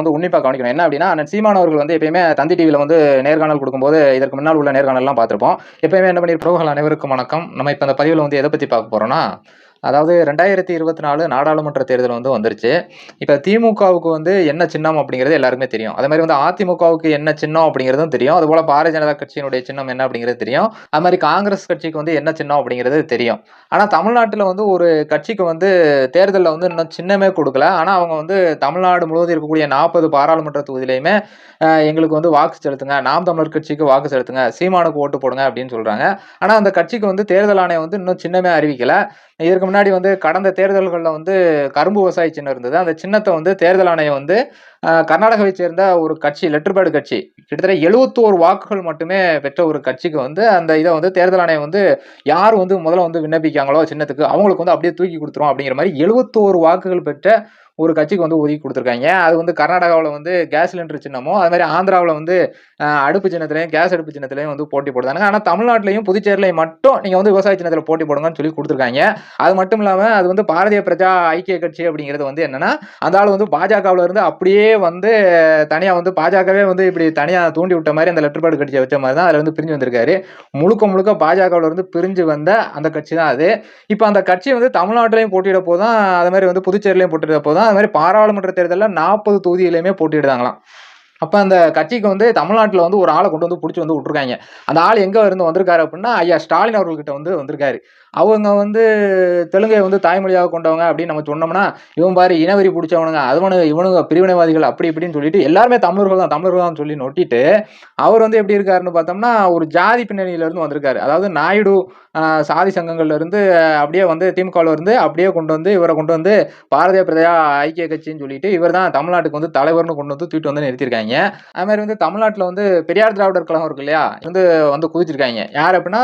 வந்து உன்னிப்பாக கவனிக்கணும். என்ன அப்படின்னா அண்ணன் சீமான் அவர்கள் வந்து எப்பயுமே தந்தி டிவியில் வந்து நேர்காணல் கொடுக்கும்போது இதற்கு முன்னால் உள்ள நேர்காணல்லாம் பார்த்துருப்போம். எப்பயுமே என்ன பண்ணியிருப்போம் அனைவருக்கும் வணக்கம். நம்ம இப்போ அந்த பதிவில் வந்து எதை பற்றி பார்க்க போகிறோம்னா அதாவது ரெண்டாயிரத்தி இருபத்தி நாலு நாடாளுமன்ற தேர்தல் வந்து வந்துருச்சு. இப்போ திமுகவுக்கு வந்து என்ன சின்னம் அப்படிங்கிறது எல்லாருக்குமே தெரியும். அதே மாதிரி வந்து அதிமுகவுக்கு என்ன சின்னம் அப்படிங்கிறதும் தெரியும். அதுபோல் பாரதிய ஜனதா கட்சியினுடைய சின்னம் என்ன அப்படிங்கிறது தெரியும். அது மாதிரி காங்கிரஸ் கட்சிக்கு வந்து என்ன சின்னம் அப்படிங்கிறது தெரியும். ஆனால் தமிழ்நாட்டில் வந்து ஒரு கட்சிக்கு வந்து தேர்தலில் வந்து இன்னும் சின்னமே கொடுக்கல. ஆனால் அவங்க வந்து தமிழ்நாடு முழுவதும் இருக்கக்கூடிய நாற்பது பாராளுமன்ற தொகுதியிலையுமே எங்களுக்கு வந்து வாக்கு செலுத்துங்க. நாம் தமிழர் கட்சிக்கு வாக்கு செலுத்துங்க. சீமானுக்கு ஓட்டு போடுங்க அப்படின்னு சொல்கிறாங்க ஆனால் அந்த கட்சிக்கு வந்து தேர்தல் ஆணையம் வந்து இன்னும் சின்னமே அறிவிக்கலை. இதற்கு முன்னாடி வந்து கடந்த தேர்தல்களில் வந்து கரும்பு விவசாய சின்னம் இருந்தது. அந்த சின்னத்தை வந்து தேர்தல் ஆணையம் வந்து கர்நாடகாவை சேர்ந்த ஒரு கட்சி லெட்டர்பேடு கட்சி கிட்டத்தட்ட எழுபத்தோரு வாக்குகள் மட்டுமே பெற்ற ஒரு கட்சிக்கு வந்து அந்த இதை வந்து தேர்தல் ஆணையம் வந்து யார் வந்து முதல்ல வந்து விண்ணப்பிக்காங்களோ சின்னத்துக்கு அவங்களுக்கு வந்து அப்படியே தூக்கி கொடுத்துரும் அப்படிங்கிற மாதிரி எழுபத்தோரு வாக்குகள் பெற்ற ஒரு கட்சிக்கு வந்து ஒதுக்கி கொடுத்துருக்காங்க. அது வந்து கர்நாடகாவில் வந்து கேஸ் சிலிண்டர் சின்னமும் அது மாதிரி ஆந்திராவில் வந்து அடுப்பு சின்னத்துலையும் கேஸ் அடுப்பு சின்னத்துலையும் வந்து போட்டி போடுறாங்க ஆனால் தமிழ்நாட்டிலையும் புதுச்சேரியிலையும் மட்டும் நீங்கள் வந்து விவசாய சின்னத்தில் போட்டி போடுங்கன்னு சொல்லி கொடுத்துருக்காங்க. அது மட்டும் இல்லாமல் அது வந்து பாரதிய பிரஜா ஐக்கிய கட்சி அப்படிங்கிறது வந்து என்னன்னா அந்த ஆள் வந்து பாஜகவில் இருந்து அப்படியே வந்து தனியாக வந்து பாஜகவே வந்து இப்படி தனியாக தூண்டி விட்ட மாதிரி அந்த லெட்டர் பேடு கட்சியை வச்ச மாதிரி தான் அதில் வந்து பிரிஞ்சு வந்திருக்காரு. முழுக்க முழுக்க பாஜகவில் இருந்து பிரிஞ்சு வந்த அந்த கட்சி தான் அது. இப்போ அந்த கட்சி வந்து தமிழ்நாட்டிலையும் போட்டியிட போதும் அது மாதிரி வந்து புதுச்சேரியிலையும் போட்டியிட போதும் அது மாதிரி பாராளுமன்ற தேர்தலில் நாற்பது தொகுதியிலையுமே போட்டியிடுதாங்களாம் அப்போ அந்த கட்சிக்கு வந்து தமிழ்நாட்டில் வந்து ஒரு ஆளை கொண்டு வந்து பிடிச்சி வந்து விட்ருக்காங்க அந்த ஆள் எங்கே இருந்து வந்திருக்காரு அப்படின்னா ஐயா ஸ்டாலின் அவர்கள்கிட்ட வந்து வந்திருக்காரு. அவங்க வந்து தெலுங்கை வந்து தாய்மொழியாக கொண்டவங்க அப்படின்னு நம்ம சொன்னோம்னா இவன் பாரு இனவெறி பிடிச்சவனுங்க அதுவனு இவனுங்க பிரிவினைவாதிகள் அப்படி இப்படின்னு சொல்லிட்டு எல்லாருமே தமிழர்கள் தான் தமிழர்கள் தான் சொல்லி நொட்டிட்டு அவர் வந்து எப்படி இருக்காருன்னு பார்த்தோம்னா ஒரு ஜாதி பின்னணியிலேருந்து வந்திருக்காரு. அதாவது நாயுடு சாதி சங்கங்கள்லேருந்து அப்படியே வந்து திமுகவில் இருந்து அப்படியே கொண்டு வந்து இவரை கொண்டு வந்து பாரதிய பிரஜா ஐக்கிய கட்சின்னு சொல்லிட்டு இவர் தான் தமிழ்நாட்டுக்கு வந்து தலைவர்னு கொண்டு வந்து தூக்கிட்டு வந்து நிறுத்திருக்காங்க அது மாதிரி வந்து தமிழ்நாட்டில் வந்து பெரியார் திராவிடர் கழகம் இருக்கு இல்லையா வந்து வந்து குதிச்சிருக்காங்க. யார் அப்படின்னா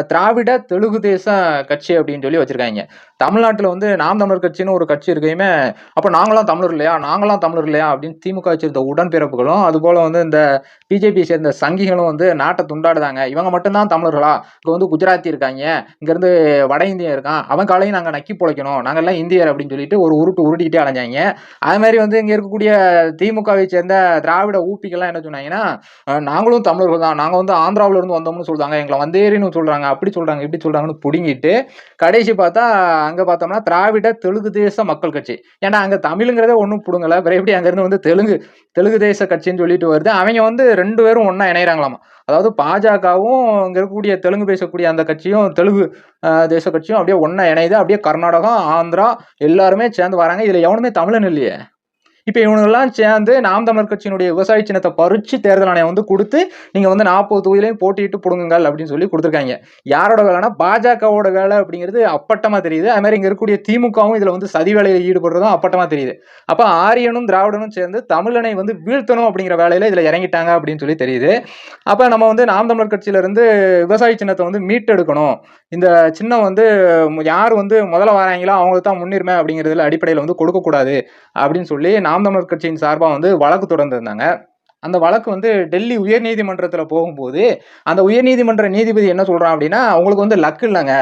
திராவிட தெலுங்கு தேச கட்சி அப்படின்னு சொல்லி வச்சிருக்காங்க. தமிழ்நாட்டில் வந்து நாம் தமிழர் கட்சின்னு ஒரு கட்சி இருக்கையுமே அப்போ நாங்களாம் தமிழர் இல்லையா? நாங்களாம் தமிழர் இல்லையா? அப்படின்னு திமுக வச்சிருந்த உடன்பிறப்புகளும் அதுபோல் வந்து இந்த பிஜேபி சேர்ந்த சங்கிகளும் வந்து நாட்டை துண்டாடுதாங்க. இவங்க மட்டும்தான் தமிழர்களா? இங்கே வந்து குஜராத்தி இருக்காங்க. இங்கேருந்து வட இந்தியன் இருக்கான். அவன் காலையும் நாங்கள் நக்கி பிழைக்கணும். நாங்கள்லாம் இந்தியர் அப்படின்னு சொல்லிட்டு ஒரு உருட்டு உருட்டிக்கிட்டே அலைஞ்சாங்க. அது மாதிரி வந்து இங்கே இருக்கக்கூடிய திமுகவை சேர்ந்த திராவிட ஊப்பிகள்லாம் என்ன சொன்னாங்கன்னா நாங்களும் தமிழர்கள் தான். நாங்கள் வந்து ஆந்திராவில் இருந்து வந்தோம்னு சொல்கிறாங்க எங்களை வந்தேரின்னு சொல்கிறாங்க அப்படி சொல்கிறாங்க இப்படி சொல்கிறாங்கன்னு பிடுங்கிட்டு கடைசி பார்த்தா அங்கே பார்த்தோம்னா திராவிட தெலுங்கு தேச மக்கள் கட்சி. ஏன்னா அங்கே தமிழுங்கிறதே ஒன்றும் பிடுங்கல. அப்புறம் எப்படி அங்கேருந்து வந்து தெலுங்கு தெலுங்கு தேச கட்சின்னு சொல்லிட்டு வருது. அவங்க வந்து ரெண்டு பேரும் ஒன்றா இணையிறாங்களாமா. அதாவது பாஜகவும் இங்கே இருக்கக்கூடிய தெலுங்கு பேசக்கூடிய அந்த கட்சியும் தெலுங்கு தேச கட்சியும் அப்படியே ஒன்றா இணையுது. அப்படியே கர்நாடகம் ஆந்திரா எல்லாருமே சேர்ந்து வராங்க. இதில் எவனுமே தமிழன் இல்லையே. இப்போ இவனுங்கெல்லாம் சேர்ந்து நாம் தமிழர் கட்சியினுடைய விவசாய சின்னத்தை பறிச்சு தேர்தல் ஆணையம் வந்து கொடுத்து நீங்கள் வந்து நாற்பது தொகுதியிலையும் போட்டியிட்டு பிடுங்குங்கள் அப்படின்னு சொல்லி கொடுத்துருக்காங்க. யாரோட வேலைனா பாஜகவோட வேலை அப்படிங்கிறது அப்பட்டமாக தெரியுது. அது மாதிரி இங்கே இருக்கக்கூடிய திமுகவும் இதில் வந்து சதி வேலையில் ஈடுபடுறதும் அப்பட்டமாக தெரியுது. அப்போ ஆரியனும் திராவிடனும் சேர்ந்து தமிழனை வந்து வீழ்த்தணும் அப்படிங்கிற வேலையில் இதில் இறங்கிட்டாங்க அப்படின்னு சொல்லி தெரியுது. அப்போ நம்ம வந்து நாம் தமிழர் கட்சியிலேருந்து விவசாய சின்னத்தை வந்து மீட்டெடுக்கணும். இந்த சின்னம் வந்து யார் வந்து முதல்ல வராங்களோ அவங்களுக்கு தான் முன்னுரிமை அப்படிங்கிறதுல அடிப்படையில் வந்து கொடுக்கக்கூடாது அப்படின்னு சொல்லி நாம் தமிழர் கட்சியின் சார்பாக வந்து வழக்கு தொடர்ந்து இருந்தாங்க அந்த வழக்கு வந்து டெல்லி உயர்நீதிமன்றத்தில் போகும்போது அந்த உயர்நீதிமன்ற நீதிபதி என்ன சொல்கிறான் அப்படின்னா உங்களுக்கு வந்து லக்கு இல்லைங்க.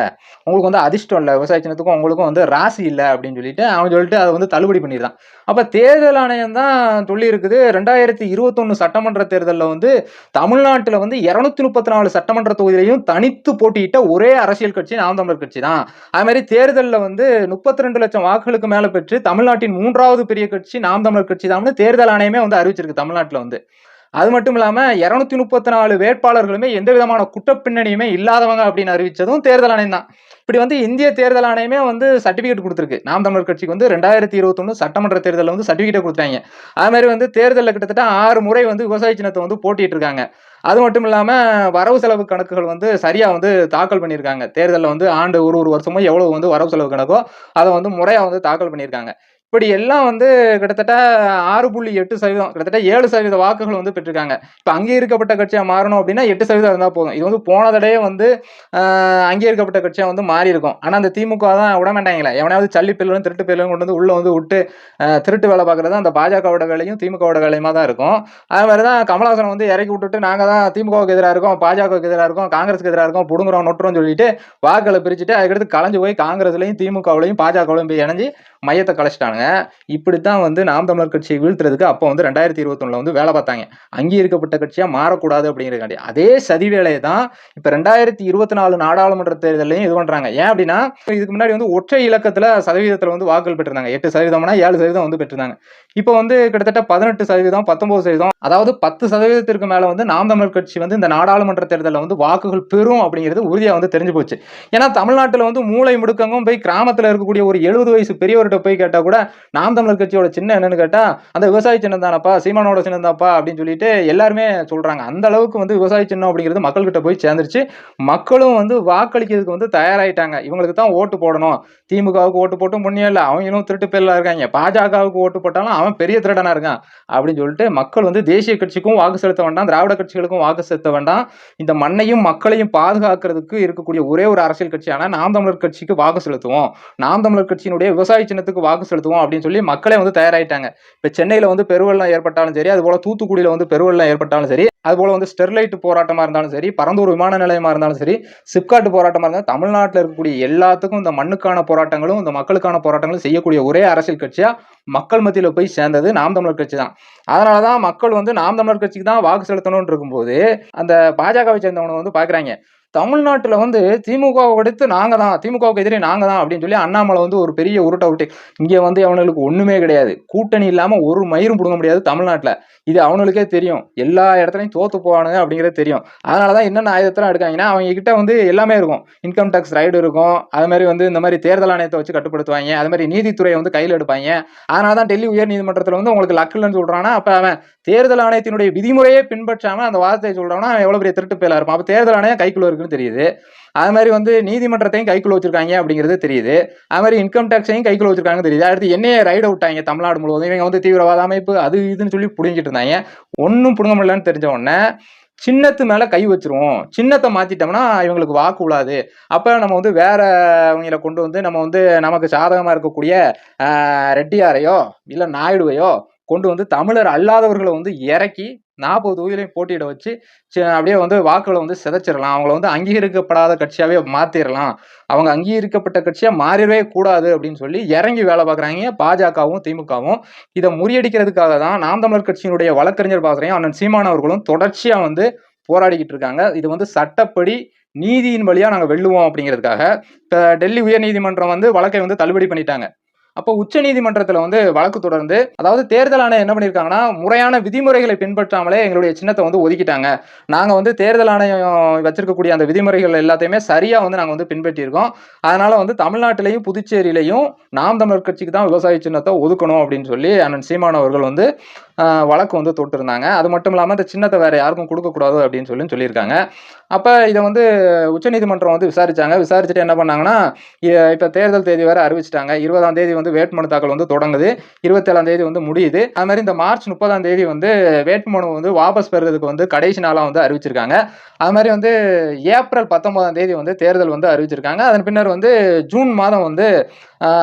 உங்களுக்கு வந்து அதிர்ஷ்டம் இல்லை. விவசாய சின்னத்துக்கும் உங்களுக்கும் வந்து ராசி இல்லை அப்படின்னு சொல்லிட்டு அவன் சொல்லிட்டு அதை வந்து தள்ளுபடி பண்ணிடுறான். அப்போ தேர்தல் ஆணையம் தான் சொல்லி இருக்குது ரெண்டாயிரத்தி இருபத்தொன்று சட்டமன்ற தேர்தலில் வந்து தமிழ்நாட்டில் வந்து இரநூத்தி முப்பத்தி நாலு சட்டமன்ற தொகுதியிலையும் தனித்து போட்டியிட்ட ஒரே அரசியல் கட்சி நாம் தமிழர் கட்சி தான். அது மாதிரி தேர்தலில் வந்து முப்பத்தி ரெண்டு லட்சம் வாக்குகளுக்கு மேலே பெற்று தமிழ்நாட்டின் மூன்றாவது பெரிய கட்சி நாம் தமிழர் கட்சி தான்னு தேர்தல் ஆணையமே வந்து அறிவிச்சிருக்கு தமிழ்நாட்டில் வந்து. அது மட்டும் இல்லாமல் இரநூத்தி முப்பத்தி நாலு வேட்பாளர்களுமே எந்த விதமான குற்றப்பின்னணியுமே இல்லாதவங்க அப்படின்னு அறிவித்ததும் தேர்தல் ஆணையம் தான். இப்படி வந்து இந்திய தேர்தல் ஆணையமே வந்து சர்டிஃபிகேட் கொடுத்துருக்கு. நாம் தமிழர் கட்சிக்கு வந்து ரெண்டாயிரத்தி இருபத்தொன்று சட்டமன்ற தேர்தலில் வந்து சர்டிஃபிகேட் கொடுத்தாங்க. அது மாதிரி வந்து தேர்தலில் கிட்டத்தட்ட ஆறு முறை வந்து விவசாய சின்னத்தை வந்து போட்டிட்டு இருக்காங்க. அது மட்டும் இல்லாமல் வரவு செலவு கணக்குகள் வந்து சரியாக வந்து தாக்கல் பண்ணியிருக்காங்க. தேர்தலில் வந்து ஆண்டு ஒரு ஒரு வருஷமும் எவ்வளோ வந்து வரவு செலவு கணக்கோ அதை வந்து முறையாக வந்து தாக்கல் பண்ணியிருக்காங்க. இப்படி எல்லாம் வந்து கிட்டத்தட்ட ஆறு புள்ளி எட்டு சதவீதம் கிட்டத்தட்ட ஏழு சதவீத வாக்குகள் வந்து பெற்றிருக்காங்க. இப்போ அங்கீகரிக்கப்பட்ட கட்சியாக மாறணும் அப்படின்னா எட்டு சதவீதம் இருந்தால் போதும். இது வந்து போன தடையே வந்து அங்கீகரிக்கப்பட்ட கட்சியாக வந்து மாறி இருக்கும் ஆனால் அந்த திமுக தான் விட மாட்டாங்களே. எவனாவது சல்லி பில்லும் திருட்டு பில்லும் கொண்டு வந்து உள்ளே வந்து விட்டு திருட்டு வேலை பார்க்குறது அந்த பாஜகவோட வேலையும் திமுகவோட வேலையுமா தான் இருக்கும். அது மாதிரி தான் கமலஹாசன் வந்து இறக்கி விட்டுட்டு நாங்கள் தான் திமுகவுக்கு எதிராக இருக்கோம் பாஜகவுக்கு எதிராக இருக்கோம் காங்கிரஸுக்கு எதிராக இருக்கோம் புடுங்குறோம் நொட்டுறோம் சொல்லிட்டு வாக்குகளை பிரிச்சுட்டு அதுக்கடுத்து கலைஞ்சு போய் காங்கிரஸ்லையும் திமுகவுலையும் பாஜகவுலையும் போய் இணைஞ்சு மையத்தை கலைச்சிட்டாங்க சொல்றாங்க இப்படித்தான் வந்து நாம் தமிழர் கட்சியை வீழ்த்துறதுக்கு அப்போ வந்து ரெண்டாயிரத்தி இருபத்தொன்னுல வந்து வேலை பார்த்தாங்க. அங்கீகரிக்கப்பட்ட கட்சியாக மாறக்கூடாது அப்படிங்கிறக்காண்டி அதே சதி வேலையை தான் இப்போ ரெண்டாயிரத்தி இருபத்தி நாலு நாடாளுமன்ற தேர்தலையும் இது பண்ணுறாங்க ஏன் அப்படின்னா இதுக்கு முன்னாடி வந்து ஒற்றை இலக்கத்தில் சதவீதத்தில் வந்து வாக்குகள் பெற்றிருந்தாங்க. எட்டு சதவீதம்னா ஏழு சதவீதம் வந்து பெற்றிருந்தாங்க. இப்போ வந்து கிட்டத்தட்ட பதினெட்டு சதவீதம் பத்தொன்பது சதவீதம் அதாவது பத்து சதவீதத்திற்கு மேல வந்து நாம் தமிழர் கட்சி வந்து இந்த நாடாளுமன்ற தேர்தலில் வந்து வாக்குகள் பெறும் அப்படிங்கிறது உறுதியாக வந்து தெரிஞ்சு போச்சு. ஏன்னா தமிழ்நாட்டில் வந்து மூளை முடுக்கங்கும் போய் கிராமத்தில் இருக்கக்கூடிய ஒரு எழுபது வயசு பெரியவர்கிட்ட போய் கேட்டால் கூட நாம் தமிழர் கட்சியோட சின்ன என்னன்னு கேட்டால் அந்த விவசாய சின்னம் தானப்பா சீமானோட சின்னம் தான்ப்பா அப்படின்னு சொல்லிட்டு எல்லாருமே சொல்றாங்க. அந்த அளவுக்கு வந்து விவசாய சின்னம் அப்படிங்கிறது மக்கள்கிட்ட போய் சேர்ந்துருச்சு. மக்களும் வந்து வாக்களிக்கிறதுக்கு வந்து தயாராயிட்டாங்க. இவங்களுக்கு தான் ஓட்டு போடணும். திமுகவுக்கு ஓட்டு போட்டும் புண்ணியம் இல்லை. அவங்களும் திருட்டு பேரில் இருக்காங்க. பாஜகவுக்கு ஓட்டு போட்டாலும் அவன் பெரிய திருடனா இருக்கான் அப்படின்னு சொல்லிட்டு மக்கள் வந்து தேசிய கட்சிக்கும் வாக்கு செலுத்த வேண்டாம் திராவிட கட்சிகளுக்கும் வாக்கு செலுத்த வேண்டாம். இந்த மண்ணையும் மக்களையும் பாதுகாக்கிறதுக்கு இருக்கக்கூடிய ஒரே ஒரு அரசியல் கட்சியான நாம் தமிழர் கட்சிக்கு வாக்கு செலுத்துவோம். நாம் தமிழர் கட்சியினுடைய விவசாய சின்னத்துக்கு வாக்கு செலுத்துவோம் அப்படின்னு சொல்லி மக்களே வந்து தயாராயிட்டாங்க. இப்போ சென்னையில் வந்து பெருவெள்ளம் ஏற்பட்டாலும் சரி அது போல தூத்துக்குடியில் வந்து பெருவெள்ளம் ஏற்பட்டாலும் சரி அதுபோல் வந்து ஸ்டெர்லைட் போராட்டமாக இருந்தாலும் சரி பரந்தூர் விமான நிலையமாக இருந்தாலும் சரி சிப்காட் போராட்டமாக இருந்தாலும் தமிழ்நாட்டில் இருக்கக்கூடிய எல்லாத்துக்கும் இந்த மண்ணுக்கான போராட்டங்களும் இந்த மக்களுக்கான போராட்டங்களும் செய்யக்கூடிய ஒரே அரசியல் கட்சியாக மக்கள் மத்தியில் போய் சேர்ந்தது நாம் தமிழர் கட்சி தான். அதனால தான் மக்கள் வந்து நாம் தமிழர் கட்சிக்கு தான் வாக்கு செலுத்தணும்னு இருக்கும்போது அந்த பாஜகவை சேர்ந்தவங்க வந்து பார்க்குறாங்க தமிழ்நாட்டில் வந்து திமுகவை அடுத்து நாங்கள் தான் திமுகவுக்கு எதிரே நாங்கள் தான் அப்படின்னு சொல்லி அண்ணாமலை வந்து ஒரு பெரிய உருட்டை விட்டு இங்கே வந்து அவனுங்களுக்கு ஒன்றுமே கிடையாது. கூட்டணி இல்லாமல் ஒரு மயிரும் பிடுங்க முடியாது தமிழ்நாட்டில். இது அவனுங்களுக்கே தெரியும். எல்லா இடத்துலையும் தோத்து போவானுங்க அப்படிங்கிறது தெரியும். அதனால தான் என்னென்ன ஆயுதத்தெல்லாம் எடுக்காங்கன்னா அவங்க கிட்ட வந்து எல்லாமே இருக்கும். இன்கம் டேக்ஸ் ரைடு இருக்கும். அது மாதிரி வந்து இந்த மாதிரி தேர்தல் ஆணையத்தை வச்சு கட்டுப்படுத்துவாங்க. அது மாதிரி நீதித்துறையை வந்து கையில் எடுப்பாங்க. அதனால தான் டெல்லி உயர் நீதிமன்றத்தில் வந்து உங்களுக்கு லக்குலன்னு சொல்கிறான்னா அப்போ அவன் தேர்தல் ஆணையத்தினுடைய விதிமுறையே பின்பற்றாமல் அந்த வார்த்தையை சொல்கிறான்னா அவன் எவ்வளோ பெரிய திருட்டு பேலாக இருப்பான். அப்போ தேர்தல் ஆணையம் கைக்குள்ள இருக்குன்னு தெரியுது. அது மாதிரி வந்து நீதிமன்றத்தையும் கைக்குள்ள வச்சிருக்காங்க அப்படிங்கிறது தெரியுது. அது மாதிரி இன்கம் டேக்ஸையும் கைக்குள்ள வச்சிருக்காங்க தெரியுது. அடுத்து என்னையே ரைடு விட்டாங்க தமிழ்நாடு முழுவதும் இவங்க வந்து தீவிரவாத அமைப்பு அது இதுன்னு சொல்லி புடிங்கிட்டு இருந்தாங்க. ஒன்றும் புடுங்க முடியலன்னு தெரிஞ்ச உடனே சின்னத்து மேல கை வச்சிருவோம். சின்னத்தை மாத்திட்டோம்னா இவங்களுக்கு வாக்கு விழாது அப்ப நம்ம வந்து வேற அவங்கள கொண்டு வந்து நம்ம வந்து நமக்கு சாதகமா இருக்கக்கூடிய ரெட்டியாரையோ இல்ல நாயுடுவையோ கொண்டு வந்து தமிழர் அல்லாதவர்களை வந்து இறக்கி நாற்பது தொகுதியிலையும் போட்டியிட வச்சு அப்படியே வந்து வாக்குகளை வந்து சிதைச்சிடலாம். அவங்கள வந்து அங்கீகரிக்கப்படாத கட்சியாகவே மாத்திரலாம். அவங்க அங்கீகரிக்கப்பட்ட கட்சியாக மாறிடவே கூடாது அப்படின்னு சொல்லி இறங்கி வேலை பார்க்குறாங்க பாஜகவும் திமுகவும். இதை முறியடிக்கிறதுக்காக தான் நாம் தமிழர் கட்சியினுடைய வழக்கறிஞர் பாசறையும் அண்ணன் சீமான் அவர்களும் தொடர்ச்சியாக வந்து போராடிக்கிட்டு இருக்காங்க. இது வந்து சட்டப்படி நீதியின் வழியாக நாங்கள் வெல்லுவோம் அப்படிங்கிறதுக்காக. டெல்லி உயர்நீதிமன்றம் வந்து வழக்கை வந்து தள்ளுபடி பண்ணிட்டாங்க. அப்போ உச்சநீதிமன்றத்தில் வந்து வழக்கு தொடர்ந்து அதாவது தேர்தல் ஆணையம் என்ன பண்ணியிருக்காங்கன்னா முறையான விதிமுறைகளை பின்பற்றாமலே எங்களுடைய சின்னத்தை வந்து ஒதுக்கிட்டாங்க. நாங்கள் வந்து தேர்தல் ஆணையம் வச்சிருக்கக்கூடிய அந்த விதிமுறைகள் எல்லாத்தையுமே சரியாக வந்து நாங்கள் வந்து பின்பற்றியிருக்கோம். அதனால வந்து தமிழ்நாட்டிலையும் புதுச்சேரியிலையும் நாம் தமிழர் கட்சிக்கு தான் விவசாய சின்னத்தை ஒதுக்கணும் அப்படின்னு சொல்லி அண்ணன் சீமான் அவர்கள் வந்து வழக்கு வந்து தொட்டிருந்தாங்க. அது மட்டும் இல்லாமல் அந்த சின்னத்தை வேற யாருக்கும் கொடுக்கக்கூடாது அப்படின்னு சொல்லி சொல்லியிருக்காங்க. அப்போ இதை வந்து உச்சநீதிமன்றம் வந்து விசாரிச்சாங்க. விசாரிச்சுட்டு என்ன பண்ணாங்கன்னா இப்போ தேர்தல் தேதி வேற அறிவிச்சிட்டாங்க. இருபதாம் தேதி வந்து வேட்புமனு தாக்கல் வந்து தொடங்குது. இருபத்தேழாம் தேதி வந்து முடியுது. அது மாதிரி இந்த மார்ச் முப்பதாம் தேதி வந்து வேட்புமனு வந்து வாபஸ் பெறுறதுக்கு வந்து கடைசி நாளாக வந்து அறிவிச்சிருக்காங்க. அது மாதிரி வந்து ஏப்ரல் பத்தொன்பதாம் தேதி வந்து தேர்தல் வந்து அறிவிச்சிருக்காங்க. அதன் பின்னர் வந்து ஜூன் மாதம் வந்து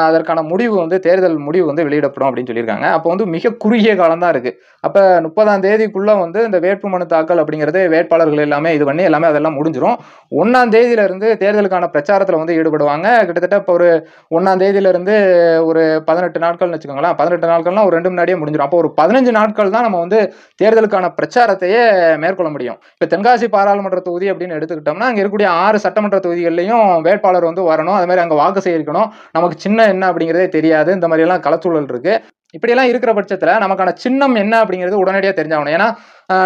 அதற்கான முடிவு வந்து தேர்தல் முடிவு வந்து வெளியிடப்படும் அப்படின்னு சொல்லியிருக்காங்க. அப்போ வந்து மிக குறுகிய காலம் தான் இருக்குது அப்போ முப்பதாம் தேதிக்குள்ளே வந்து இந்த வேட்புமனு தாக்கல் அப்படிங்கிறது வேட்பாளர்கள் எல்லாமே இது பண்ணி எல்லாமே அதெல்லாம் முடிஞ்சிடும் ஒன்றாம் தேதியிலிருந்து தேர்தலுக்கான பிரச்சாரத்தில் வந்து ஈடுபடுவாங்க. கிட்டத்தட்ட இப்போ ஒரு ஒன்றாம் தேதியிலேருந்து ஒரு பதினெட்டு நாட்கள்னு வச்சுக்கோங்களேன். பதினெட்டு நாட்கள்னால் ஒரு ரெண்டு முன்னாடியே முடிஞ்சிடும் அப்போ ஒரு பதினஞ்சு நாட்கள் தான் நம்ம வந்து தேர்தலுக்கான பிரச்சாரத்தையே மேற்கொள்ள முடியும். இப்போ தென்காசி பாராளுமன்ற தொகுதி அப்படின்னு எடுத்துக்கிட்டோம்னா அங்கே இருக்கக்கூடிய ஆறு சட்டமன்ற தொகுதிகள்லையும் வேட்பாளர் வந்து வரணும். அது மாதிரி அங்கே வாக்கு சேகரிக்கணும். நமக்கு சின்ன என்ன அப்படிங்கிறதே தெரியாது. இந்த மாதிரி எல்லாம் களச்சூழல் இருக்கு. இப்படியெல்லாம் இருக்கிற பட்சத்தில் நமக்கான சின்னம் என்ன அப்படிங்கிறது உடனடியாக தெரிஞ்சாகணும். ஏன்னா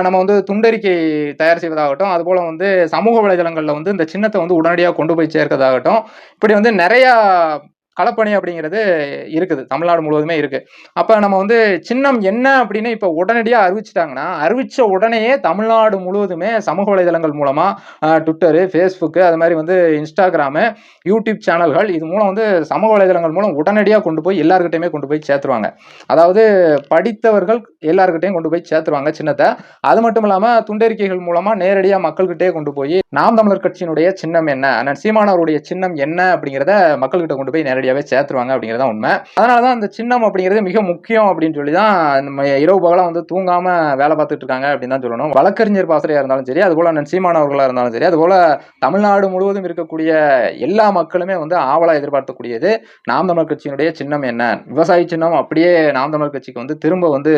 நம்ம வந்து துண்டறிக்கை தயார் செய்வதாகட்டும் அதுபோல் வந்து சமூக வலைதளங்களில் வந்து இந்த சின்னத்தை வந்து உடனடியாக கொண்டு போய் சேர்க்கறதாகட்டும் இப்படி வந்து நிறையா களப்பணி அப்படிங்கிறது இருக்குது. தமிழ்நாடு முழுவதுமே இருக்கு. அப்ப நம்ம வந்து சின்னம் என்ன அப்படின்னு இப்ப உடனடியா அறிவிச்சிட்டாங்கன்னா அறிவிச்ச உடனேயே தமிழ்நாடு முழுவதுமே சமூக வலைதளங்கள் மூலமா ட்விட்டரு ஃபேஸ்புக்கு அது மாதிரி வந்து இன்ஸ்டாகிராமு யூடியூப் சேனல்கள் இது மூலம் வந்து சமூக வலைதளங்கள் மூலம் உடனடியாக கொண்டு போய் எல்லாருக்கிட்டையுமே கொண்டு போய் சேர்த்துருவாங்க. அதாவது படித்தவர்கள் எல்லாருக்கிட்டையும் கொண்டு போய் சேர்த்துருவாங்க சின்னத்தை. அது மட்டும் இல்லாமல் துண்டறிக்கைகள் மூலமாக நேரடியாக மக்கள்கிட்டே கொண்டு போய் நாம் தமிழர் கட்சியினுடைய சின்னம் என்ன அண்ணன் சீமானவருடைய சின்னம் என்ன அப்படிங்கிறத மக்கள்கிட்ட கொண்டு போய் நேரடியாக நேரடியாகவே சேர்த்துருவாங்க அப்படிங்கிறது தான் உண்மை. அதனால தான் அந்த சின்னம் அப்படிங்கிறது மிக முக்கியம் அப்படின்னு சொல்லி தான் நம்ம இரவு பகலாக வந்து தூங்காம வேலை பார்த்துட்டு இருக்காங்க அப்படின்னு தான் சொல்லணும். வழக்கறிஞர் பாசறையாக இருந்தாலும் சரி அதுபோல் அண்ணன் அவர்களாக இருந்தாலும் சரி அதுபோல் தமிழ்நாடு முழுவதும் இருக்கக்கூடிய எல்லா மக்களுமே வந்து ஆவலாக எதிர்பார்க்கக்கூடியது நாம் தமிழர் கட்சியினுடைய சின்னம் என்ன? விவசாய சின்னம் அப்படியே நாம் தமிழர் கட்சிக்கு வந்து திரும்ப வந்து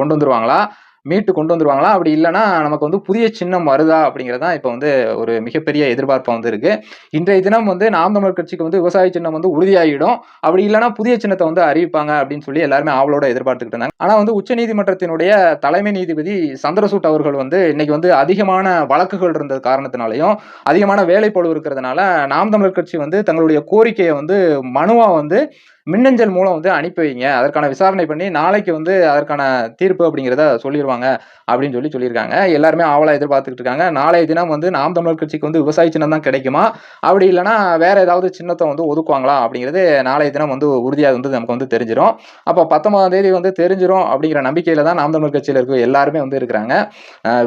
கொண்டு வந்துருவாங்களா? மீட்டு கொண்டு வந்துருவாங்களா? அப்படி இல்லைன்னா நமக்கு வந்து புதிய சின்னம் வருதா? அப்படிங்கிறது தான் இப்போ வந்து ஒரு மிகப்பெரிய எதிர்பார்ப்பாக வந்து இருக்கு. இன்றைய தினம் வந்து நாம் தமிழர் கட்சிக்கு வந்து விவசாய சின்னம் வந்து உறுதியாகிடும். அப்படி இல்லைனா புதிய சின்னத்தை வந்து அறிவிப்பாங்க அப்படின்னு சொல்லி எல்லாருமே ஆவலோட எதிர்பார்த்துக்கிட்டு இருந்தாங்க. ஆனால் வந்து உச்சநீதிமன்றத்தினுடைய தலைமை நீதிபதி சந்திரசூட் அவர்கள் வந்து இன்னைக்கு வந்து அதிகமான வழக்குகள் இருந்த காரணத்தினாலையும் அதிகமான வேலைப்பழு இருக்கிறதுனால நாம் தமிழர் கட்சி வந்து தங்களுடைய கோரிக்கையை வந்து மனுவா வந்து மின்னஞ்சல் மூலம் வந்து அனுப்பி வைங்க. அதற்கான விசாரணை பண்ணி நாளைக்கு வந்து அதற்கான தீர்ப்பு அப்படிங்கிறத சொல்லிடுவாங்க அப்படின்னு சொல்லி சொல்லியிருக்காங்க. எல்லாருமே ஆவலாக எதிர்பார்த்துக்கிட்டு இருக்காங்க. நாளைய தினம் வந்து நாம் தமிழர் கட்சிக்கு வந்து விவசாய சின்னம் தான் கிடைக்குமா? அப்படி இல்லைனா வேற ஏதாவது சின்னத்தை வந்து ஒதுக்குவாங்களா அப்படிங்கிறது நாளைய தினம் வந்து உறுதியாக வந்து நமக்கு வந்து தெரிஞ்சிடும் அப்போ பத்தொன்பதாம் தேதி வந்து தெரிஞ்சிடும் அப்படிங்கிற நம்பிக்கையில தான் நாம் தமிழர் கட்சியில் இருக்க எல்லாருமே வந்து இருக்கிறாங்க.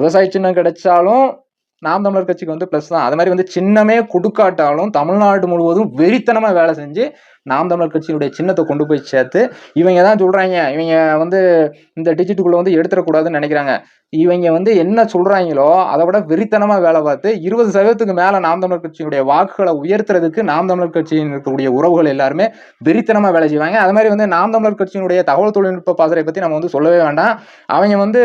விவசாய சின்னம் கிடைச்சாலும் நாம் தமிழர் கட்சிக்கு வந்து ப்ளஸ் தான். அது மாதிரி வந்து சின்னமே கொடுக்காட்டாலும் தமிழ்நாடு முழுவதும் வெறித்தனமாக வேலை செஞ்சு நாம் தமிழர் கட்சியினுடைய சின்னத்தை கொண்டு போய் சேர்த்து இவங்க தான் சொல்கிறாங்க இவங்க வந்து இந்த டிஜிட்டுக்குள்ளே வந்து எடுத்துடக்கூடாதுன்னு நினைக்கிறாங்க. இவங்க வந்து என்ன சொல்கிறாங்களோ அதை விட வெறித்தனமாக வேலை பார்த்து இருபது சதவீதத்துக்கு மேலே நாம் தமிழர் கட்சியினுடைய வாக்குகளை உயர்த்துறதுக்கு நாம் தமிழர் கட்சியின் இருக்கக்கூடிய உறவுகள் எல்லாருமே வெறித்தனமாக வேலை செய்வாங்க. அது மாதிரி வந்து நாம் தமிழர் கட்சியினுடைய தகவல் தொழில்நுட்ப பாசறை பற்றி நம்ம வந்து சொல்லவே வேண்டாம். அவங்க வந்து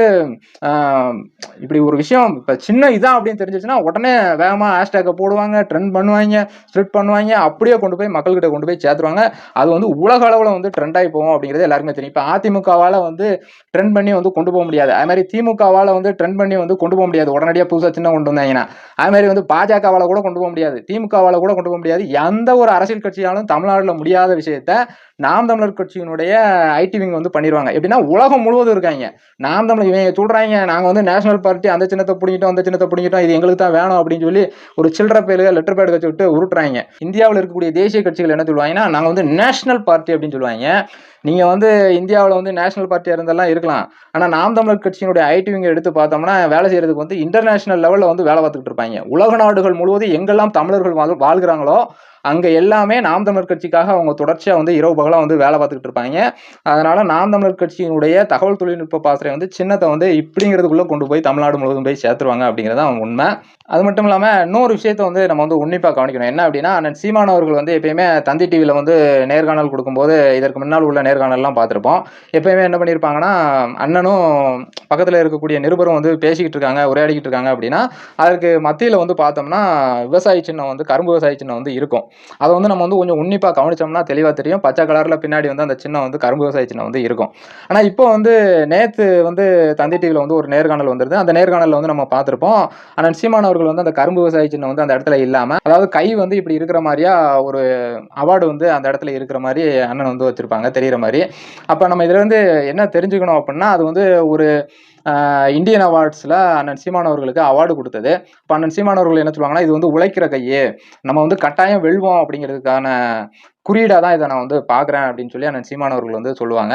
இப்படி ஒரு விஷயம் இப்போ சின்ன இதான் அப்படின்னு தெரிஞ்சிச்சுன்னா உடனே வேகமாக ஹேஷ்டேக்கை போடுவாங்க ட்ரெண்ட் பண்ணுவாங்க ஸ்ப்ரிட் பண்ணுவாங்க அப்படியே கொண்டு போய் மக்கள்கிட்ட கொண்டு போய் சேர்த்துருவாங்க. அது வந்து உலக அளவுல வந்து ட்ரெண்ட் ஆகி போகும் அப்படிங்கிறது எல்லாருமே தெரியும். இப்போ அதிமுகவால வந்து ட்ரெண்ட் பண்ணி வந்து கொண்டு போக முடியாது. அது மாதிரி திமுகவால் வந்து ட்ரெண்ட் பண்ணி வந்து கொண்டு போக முடியாது. உடனடியாக புதுசாக சின்ன கொண்டு வந்தாங்கன்னா. அது மாதிரி வந்து பாஜகவால கூட கொண்டு போக முடியாது. திமுகவால கூட கொண்டு போக முடியாது. எந்த ஒரு அரசியல் கட்சியாலும் தமிழ்நாட்டில் முடியாத விஷயத்த நாம் தமிழர் கட்சியினுடைய ஐடி விங் வந்து பண்ணிடுவாங்க எப்படின்னா உலகம் முழுவதும் இருக்காங்க. நாம் தமிழர் இவங்க சொல்றாங்க. நாங்க வந்து நேஷனல் பார்ட்டி அந்த சின்னத்தை பிடிங்கிட்டோம் அந்த சின்னத்தை பிடிங்கிட்டோம். இது எங்களுக்கு தான் வேணும் அப்படின்னு சொல்லி ஒரு சில்லற பேரு லெட்டர் பேட் வச்சு விட்டு உருட்டுறாங்க. இந்தியாவில் இருக்கக்கூடிய தேசிய கட்சிகள் என்ன சொல்லுவாங்கன்னா நாங்கள் வந்து நேஷனல் பார்ட்டி அப்படின்னு சொல்லுவாங்க. நீங்க வந்து இந்தியாவில் வந்து நேஷனல் பார்ட்டியாக இருந்தெல்லாம் இருக்கலாம். ஆனா நாம் தமிழர் கட்சியினுடைய ஐடிவிங்க எடுத்து பார்த்தோம்னா வேலை செய்யறதுக்கு வந்து இன்டர்நேஷனல் லெவல்ல வந்து வேலை பார்த்துக்கிட்டு இருப்பாங்க. உலக நாடுகள் முழுவதும் எங்கெல்லாம் தமிழர்கள் வாழ்- வாழ்கிறாங்களோ அங்கே எல்லாமே நாம் தமிழர் கட்சிக்காக அவங்க தொடர்ச்சியாக வந்து இரவு பகலாக வந்து வேலை பார்த்துக்கிட்டு இருப்பாங்க. அதனால் நாம் தமிழர் கட்சியினுடைய தகவல் தொழில்நுட்ப பாசறை வந்து சின்னத்தை வந்து இப்படிங்கிறதுக்குள்ளே கொண்டு போய் தமிழ்நாடு முழுவதும் போய் சேர்த்துருவாங்க அப்படிங்கிறது தான் உண்மை. அது மட்டும் இல்லாமல் இன்னொரு விஷயத்தை வந்து நம்ம வந்து உன்னிப்பாக கவனிக்கணும். என்ன அப்படின்னா அண்ணன் சீமான் அவர்கள் வந்து எப்பயுமே தந்தி டிவியில் வந்து நேர்காணல் கொடுக்கும்போது இதற்கு முன்னால் உள்ள நேர்காணல்லாம் பார்த்துருப்போம். எப்பயுமே என்ன பண்ணியிருப்பாங்கன்னா அண்ணனும் பக்கத்தில் இருக்கக்கூடிய நிருபரும் வந்து பேசிக்கிட்டு இருக்காங்க உரையாடிக்கிட்டு இருக்காங்க அப்படின்னா அதற்கு மத்தியில் வந்து பார்த்தோம்னா விவசாய சின்னம் வந்து கரும்பு விவசாய சின்னம் வந்து இருக்கும். அதை வந்து நம்ம வந்து கொஞ்சம் உன்னிப்பாக கவனிச்சோம்னா தெளிவாக தெரியும். பச்சை கலரில் பின்னாடி வந்து அந்த சின்னம் வந்து கரும்பு விவசாய சின்னம் வந்து இருக்கும். ஆனால் இப்போ வந்து நேற்று வந்து தந்தி டிவியில் வந்து ஒரு நேர்காணல் வந்துருது. அந்த நேர்காணலில் வந்து நம்ம பார்த்துருப்போம். ஆனால் சீமான் அவர்கள் வந்து அந்த கரும்பு விவசாய சின்னம் வந்து அந்த இடத்துல இல்லாமல் அதாவது கை வந்து இப்படி இருக்கிற மாதிரியா ஒரு அவார்டு வந்து அந்த இடத்துல இருக்கிற மாதிரி அண்ணன் வந்து வச்சுருப்பாங்க தெரிகிற மாதிரி. அப்போ நம்ம இதில் இருந்து என்ன தெரிஞ்சுக்கணும் அப்படின்னா அது வந்து ஒரு இந்தியன் அவார்ட்ஸில் அண்ணன் சீமான் அவர்களுக்கு அவார்டு கொடுத்தது. இப்போ அண்ணன் சீமான் அவர்கள் என்ன சொல்லுவாங்கன்னா இது வந்து உழைக்கிற கையே. நம்ம வந்து கட்டாயம் வெல்வோம் அப்படிங்கிறதுக்கான குறியீடாக தான் இதை நான் வந்து பார்க்குறேன் அப்படின்னு சொல்லி அண்ணன் சீமானவர்கள் வந்து சொல்லுவாங்க.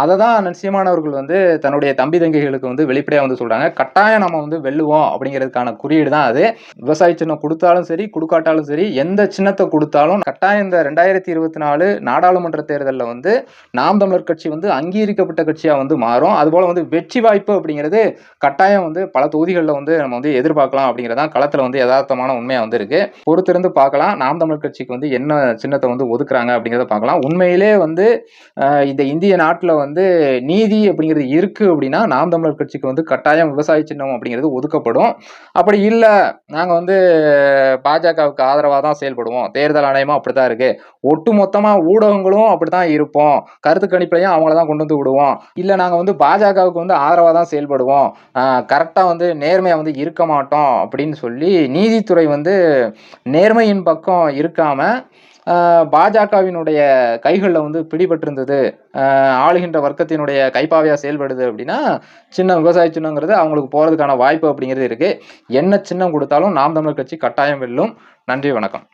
அதை தான் அண்ணன் சீமானவர்கள் வந்து தன்னுடைய தம்பி தங்கைகளுக்கு வந்து வெளிப்படையாக வந்து சொல்கிறாங்க கட்டாயம் நம்ம வந்து வெல்லுவோம் அப்படிங்கிறதுக்கான குறியீடு தான் அது. விவசாய சின்னம் கொடுத்தாலும் சரி கொடுக்காட்டாலும் சரி எந்த சின்னத்தை கொடுத்தாலும் கட்டாயம் இந்த ரெண்டாயிரத்தி இருபத்தி நாலு நாடாளுமன்ற தேர்தலில் வந்து நாம் தமிழர் கட்சி வந்து அங்கீகரிக்கப்பட்ட கட்சியாக வந்து மாறும். அதுபோல் வந்து வெற்றி வாய்ப்பு அப்படிங்கிறது கட்டாயம் வந்து பல தொகுதிகளில் வந்து நம்ம வந்து எதிர்பார்க்கலாம் அப்படிங்கிறதான் களத்தில் வந்து யதார்த்தமான உண்மையாக வந்து இருக்குது பொறுத்திருந்து பார்க்கலாம். நாம் தமிழர் கட்சிக்கு வந்து என்ன சின்னத்தை வந்து ஒதுக்குறாங்க அப்படிங்கிறத பார்க்கலாம். உண்மையிலே வந்து இந்த இந்திய நாட்டில் வந்து நீதி அப்படிங்கிறது இருக்குது அப்படின்னா நாம் தமிழர் கட்சிக்கு வந்து கட்டாயம் விவசாய சின்னம் அப்படிங்கிறது ஒதுக்கப்படும். அப்படி இல்லை நாங்கள் வந்து பாஜகவுக்கு ஆதரவாக தான் செயல்படுவோம். தேர்தல் ஆணையமும் அப்படி தான் இருக்குது ஒட்டு மொத்தமாக ஊடகங்களும் அப்படி தான் இருப்போம். கருத்து கணிப்புலையும் அவங்கள தான் கொண்டு வந்து விடுவோம். இல்லை நாங்கள் வந்து பாஜகவுக்கு வந்து ஆதரவாக தான் செயல்படுவோம். கரெக்டாக வந்து நேர்மையாக வந்து இருக்க மாட்டோம் அப்படின்னு சொல்லி நீதித்துறை வந்து நேர்மையின் பக்கம் இருக்காமல் பாஜகவினுடைய கைகளில் வந்து பிடிபட்டிருந்தது. ஆளுகின்ற வர்க்கத்தினுடைய கைப்பாவையாக செயல்படுது அப்படின்னா சின்ன விவசாய சின்னங்கிறது அவங்களுக்கு போகிறதுக்கான வாய்ப்பு அப்படிங்கிறது இருக்குது என்ன சின்னம் கொடுத்தாலும் நாம் தமிழர் கட்சி கட்டாயம் வெல்லும். நன்றி வணக்கம்.